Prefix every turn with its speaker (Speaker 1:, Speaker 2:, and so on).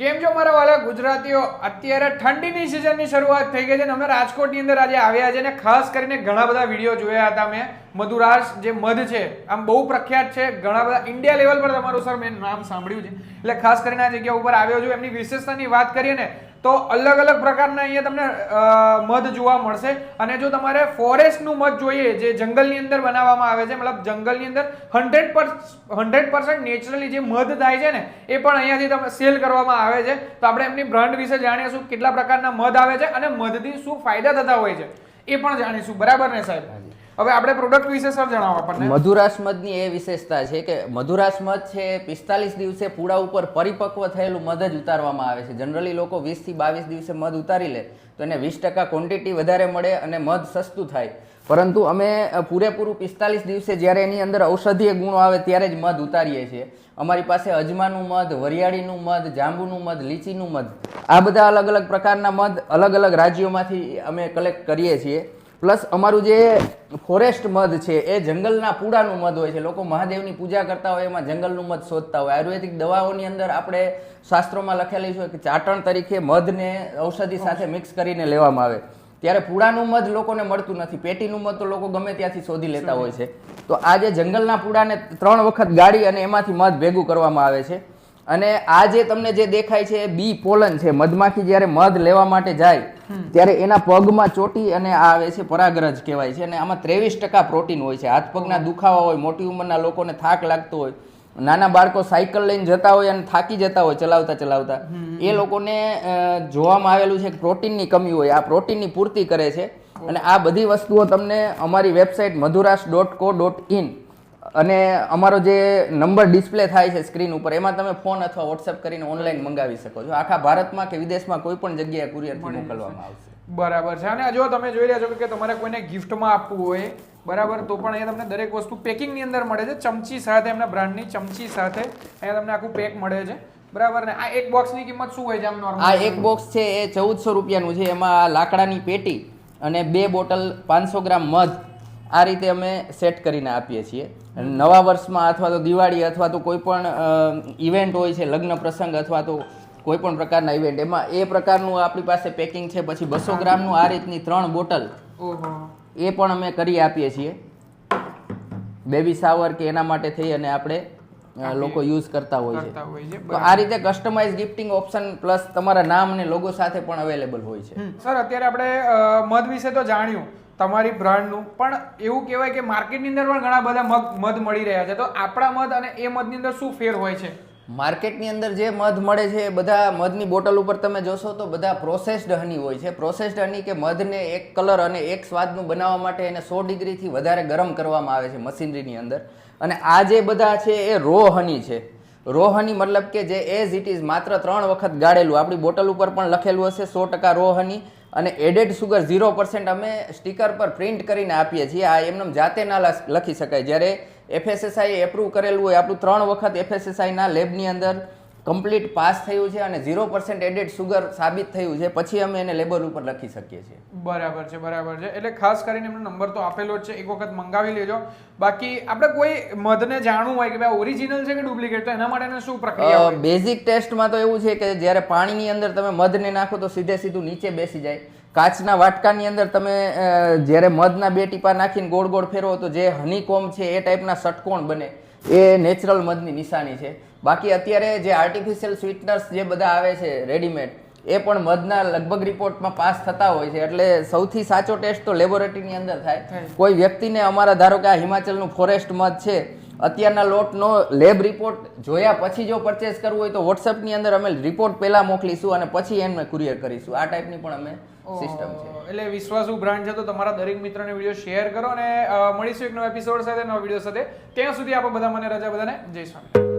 Speaker 1: કેમ છો મારા વાલા ગુજરાતીઓ? અત્યારે ઠંડીની સિઝનની શરૂઆત થઈ ગઈ છે અને અમે રાજકોટની અંદર આજે આવ્યા છે અને ખાસ કરીને ઘણા બધા વીડિયો જોયા હતા મેં. મધુરાસ જે મધ છે, આમ બહુ પ્રખ્યાત છે, ઘણા બધા ઇન્ડિયા લેવલ પર તમારું સર મેં નામ સાંભળ્યું છે. એટલે ખાસ કરીને આ જગ્યા ઉપર આવ્યો છું, એમની વિશેષતાની વાત કરીએ ને, તો અલગ અલગ પ્રકારના અહીંયા તમને મધ જોવા મળશે. અને જો તમારે ફોરેસ્ટનું મધ જોઈએ, જે જંગલની અંદર બનાવવામાં આવે છે, મતલબ જંગલની અંદર હંડ્રેડ પર હંડ્રેડ પર્સન્ટ નેચરલી જે મધ થાય છે ને, એ પણ અહીંયાથી તમે સેલ કરવામાં આવે છે. તો આપણે એમની બ્રાન્ડ વિશે જાણીશું, કેટલા પ્રકારના મધ આવે છે અને મધથી શું ફાયદા થતા હોય છે, એ પણ જાણીશું. બરાબર ને સાહેબ? હવે આપણે પ્રોડક્ટ વિશે સર જણાવો આપણને.
Speaker 2: મધુરાસ મધની એ વિશેષતા છે કે મધુરાસ મધ છે, પિસ્તાલીસ દિવસે પૂળા ઉપર પરિપક્વ થયેલું મધ જ ઉતારવામાં આવે છે. જનરલી લોકો વીસથી બાવીસ દિવસે મધ ઉતારી લે, તો એને વીસ ટકા ક્વોન્ટિટી વધારે મળે અને મધ સસ્તું થાય. પરંતુ અમે પૂરેપૂરું પિસ્તાલીસ દિવસે જ્યારે એની અંદર ઔષધીય ગુણો આવે ત્યારે જ મધ ઉતારીએ છીએ. અમારી પાસે અજમાનું મધ, વરિયાળીનું મધ, જાંબુનું મધ, લીચીનું મધ, આ બધા અલગ અલગ પ્રકારના મધ અલગ અલગ રાજ્યોમાંથી અમે કલેક્ટ કરીએ છીએ. પ્લસ અમારું જે ફોરેસ્ટ મધ છે, એ જંગલના પૂડાનું મધ હોય છે, લોકો મહાદેવની પૂજા કરતા હોય, એમાં જંગલનું મધ શોધતા હોય. આયુર્વેદિક દવાઓની અંદર આપણે શાસ્ત્રોમાં લખેલી છે કે ચાટણ તરીકે મધને ઔષધિ સાથે મિક્સ કરીને લેવામાં આવે. ત્યારે પૂડાનું મધ લોકોને મળતું નથી. પેટીનું મધ તો લોકો ગમે ત્યાંથી શોધી લેતા હોય છે. તો આ જે જંગલના પૂડાને ત્રણ વખત ગાળી અને એમાંથી મધ ભેગું કરવામાં આવે છે. અને આ જે તમને જે દેખાય છે બી પોલન છે. મધમાખી જ્યારે મધ લેવા માટે જાય ત્યારે એના પગમાં ચોટી અને આ આવે છે પરાગરજ કહેવાય છે. અને આમાં ત્રેવીસ ટકા પ્રોટીન હોય છે. હાથ પગના દુખાવા હોય મોટી ઉંમરના લોકોને થાક લાગતો હોય નાના બાળકો સાયકલ લઈને જતા હોય અને થાકી જતા હોય ચલાવતા ચલાવતા એ લોકોને જોવામાં આવેલું છે કે પ્રોટીનની કમી હોય. આ પ્રોટીનની પૂર્તિ કરે છે. અને આ બધી વસ્તુઓ તમને અમારી website Madhuras dot co dot in અને અમારો જે નંબર ડિસ્પ્લે થાય છે સ્ક્રીન ઉપર એમાં તમે ફોન અથવા વોટ્સએપ કરીને ઓનલાઈન મંગાવી શકો છો. આખા ભારતમાં કે વિદેશમાં કોઈ પણ જગ્યાએ કુરિયરથી મોકલવામાં આવશે.
Speaker 1: બરાબર છે. અને જો તમે જોઈ રહ્યા છો કે તમારે કોઈને ગિફ્ટમાં આપવું હોય બરાબર તો પણ અહીંયા તમને દરેક વસ્તુ પેકિંગની અંદર મળે છે. ચમચી સાથે એમના બ્રાન્ડની ચમચી સાથે અહીંયા તમને આખું પેક મળે છે. બરાબર ને? આ એક બોક્સની કિંમત શું હોય છે આમ નોર્મલ
Speaker 2: આ એક બોક્સ છે એ ચૌદસો રૂપિયાનું છે. એમાં લાકડાની પેટી અને બે બોટલ પાંચસો ગ્રામ મધ આ રીતે અમે સેટ કરીને આપીએ છીએ. નવા વર્ષમાં અથવા તો દિવાળી અથવા તો કોઈ પણ ઇવેન્ટ હોય છે લગ્ન પ્રસંગ અથવા તો કોઈ પણ પ્રકારના ઇવેન્ટ એમાં એ પ્રકારનું આપણી પાસે પેકિંગ છે પછી બસો ગ્રામનું આ રીતની ત્રણ બોટલ એ પણ અમે કરી આપીએ છીએ. બેબી સાવર કે એના માટે થઈ અને આપણે લોકો યુઝ કરતા હોય છે. તો આ રીતે કસ્ટમાઇઝ ગિફ્ટિંગ ઓપ્શન પ્લસ તમારા નામ અને લોગો સાથે પણ અવેલેબલ હોય છે.
Speaker 1: સર અત્યારે આપણે મધ વિશે તો જાણ્યું. તમારી બ્રાન્ડનું. પણ એવું કહેવાય કે માર્કેટની અંદર પણ ઘણા બધા મગ મધ મળી રહ્યા છે. તો આપણા મધ અને એ મધની અંદર શું ફેર હોય છે?
Speaker 2: માર્કેટની અંદર જે મધ મળે છે, એ બધા મધની બોટલ ઉપર તમે જોશો તો બધા પ્રોસેસ્ડ હની હોય છે. પ્રોસેસ્ડ હની કે મધને એક કલર અને એક સ્વાદનું બનાવવા માટે એને સો ડિગ્રીથી વધારે ગરમ કરવામાં આવે છે મશીનરીની અંદર. અને આ જે બધા છે એ રો હની છે. રો હની મતલબ કે જે એઝ ઇટ ઇઝ માત્ર ત્રણ વખત ગાળેલું. આપણી બોટલ ઉપર પણ લખેલું હશે સો ટકા રો હની અને એડેડ સુગર ઝીરો પર્સન્ટ અમે સ્ટીકર પર પ્રિન્ટ કરીને આપીએ છીએ. આ એમને જાતે ના લખી શકાય. જ્યારે એફએસએસઆઈ એપ્રુવ કરેલું હોય, આપણું ત્રણ વખત એફએસએસઆઈના લેબની અંદર કમ્પ્લીટ પાસ થયું છે અને ઝીરો પર્સન્ટ એડેડ સુગર સાબિત થયું છે. પછી અમે એને લેબલ ઉપર લખી શકીએ છીએ.
Speaker 1: બરાબર છે બરાબર છે. એટલે ખાસ કરીને એમનો નંબર તો આપેલો જ છે. એક વખત મંગાવી લેજો. બાકી આપણે કોઈ મધને જાણવું હોય કે ભાઈ ઓરિજિનલ છે કે ડુપ્લિકેટ તો એના માટેનો શું પ્રક્રિયા
Speaker 2: બેઝિક ટેસ્ટમાં તો એવું છે કે જ્યારે પાણીની અંદર તમે મધને નાખો તો સીધે સીધું નીચે બેસી જાય. કાચના વાટકાની અંદર તમે જ્યારે મધના બે ટીપા નાખીને ગોળ ગોળ ફેરવો તો જે હનીકોમ છે એ ટાઈપના ષટકોણ બને. એ નેચરલ મધની નિશાની છે. બાકી અત્યારે જે આર્ટિફિશિયલ સ્વીટનર્સ જે બધા આવે છે રેડીમેડ એ પણ મધના લગભગ રિપોર્ટમાં પાસ થતા હોય છે. એટલે સૌથી સાચો ટેસ્ટ તો લેબોરેટરીની અંદર થાય. કોઈ વ્યક્તિને અમારા ધારો કે આ હિમાચલનું ફોરેસ્ટ મધ છે અત્યારના લોટનો લેબ રિપોર્ટ જોયા પછી જો પરચેસ કરવું હોય તો વોટ્સઅપની અંદર અમે રિપોર્ટ પહેલાં મોકલીશું અને પછી એમને કુરિયર કરીશું. આ ટાઈપની પણ અમે સિસ્ટમ છે.
Speaker 1: એટલે વિશ્વાસુ બ્રાન્ડ છે તો તમારા દરેક મિત્રને વીડિયો શેર કરો અને મળીશું એક નવા એપિસોડ સાથે, નવા વીડિયો સાથે. ત્યાં સુધી આપણે બધા મને રજા બધાને. જય સ્વામી